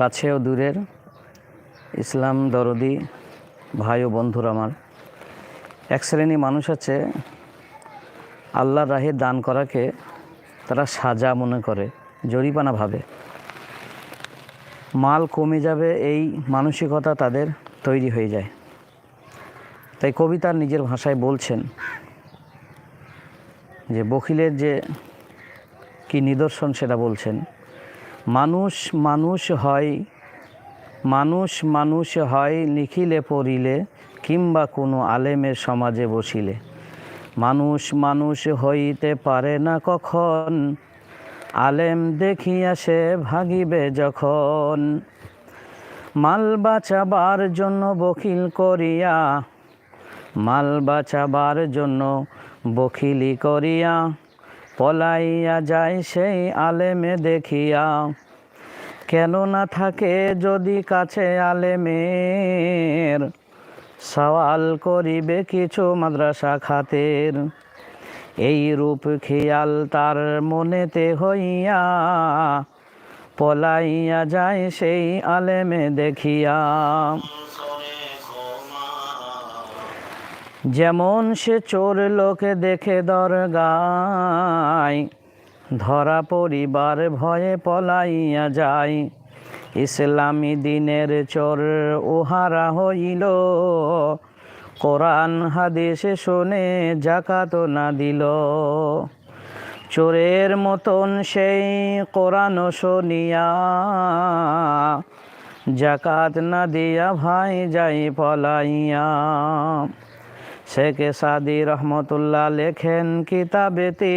কাছে ও দূরের ইসলাম দরদি ভাই ও বন্ধুর আমার। এক শ্রেণি মানুষ আছে, আল্লাহর রাহে দান করাকে তারা সাজা মনে করে জরিপানা ভাবে। মাল কমে যাবে, এই মানসিকতা তাদের তৈরি হয়ে যায়। তাই কবিতার নিজের ভাষায় বলছেন যে বকিলের যে কি নিদর্শন সেটা বলছেন। মানুষ মানুষ হয়, মানুষ মানুষ হয় লিখিলে পড়িলে, কিংবা কোনো আলেমের সমাজে বসিলে। মানুষ মানুষ হইতে পারে না কখন, আলেম দেখিয়া সে ভাগিবে যখন। মাল বাঁচাবার জন্য বকিল করিয়া, মাল বাঁচাবার জন্য বকিলি করিয়া পলাইয়া যায় সেই আলেমে দেখিয়া। কেন না থাকে যদি কাছে আলেমের, সওয়াল করিবে কিছু মাদ্রাসা খাতের। এই রূপ খেয়াল তার মনেতে হইয়া পলাইয়া যায় সেই আলেমে দেখিয়া। যেমন সে চোর লোকে দেখে দরগায়, ধরা পরিবার ভয়ে পলাইয়া যায়। ইসলামী দিনের চোর উহারা হইল, কোরআন হাদিসে শোনে জাকাত না দিল। চোরের মতন সেই কোরআন শুনিয়া জাকাত না দিয়া ভাই যাই পলাইয়া। শেখে সাদি রহমতুল্লাহ লেখেন কিতাবেতে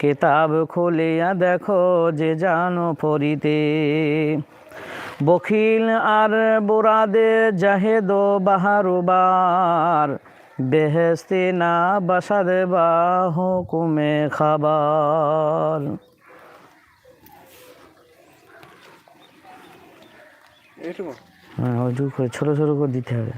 কিতাব খুলিয়া দেখো যে জানো ফরিতে বখিল আর বুরাদে জাহেদ বাহারুবার বেহেস্তি না বাসাদ বা হুকুমে খাবার। হ্যাঁ করে ছোটো ছোটো করে দিতে হবে।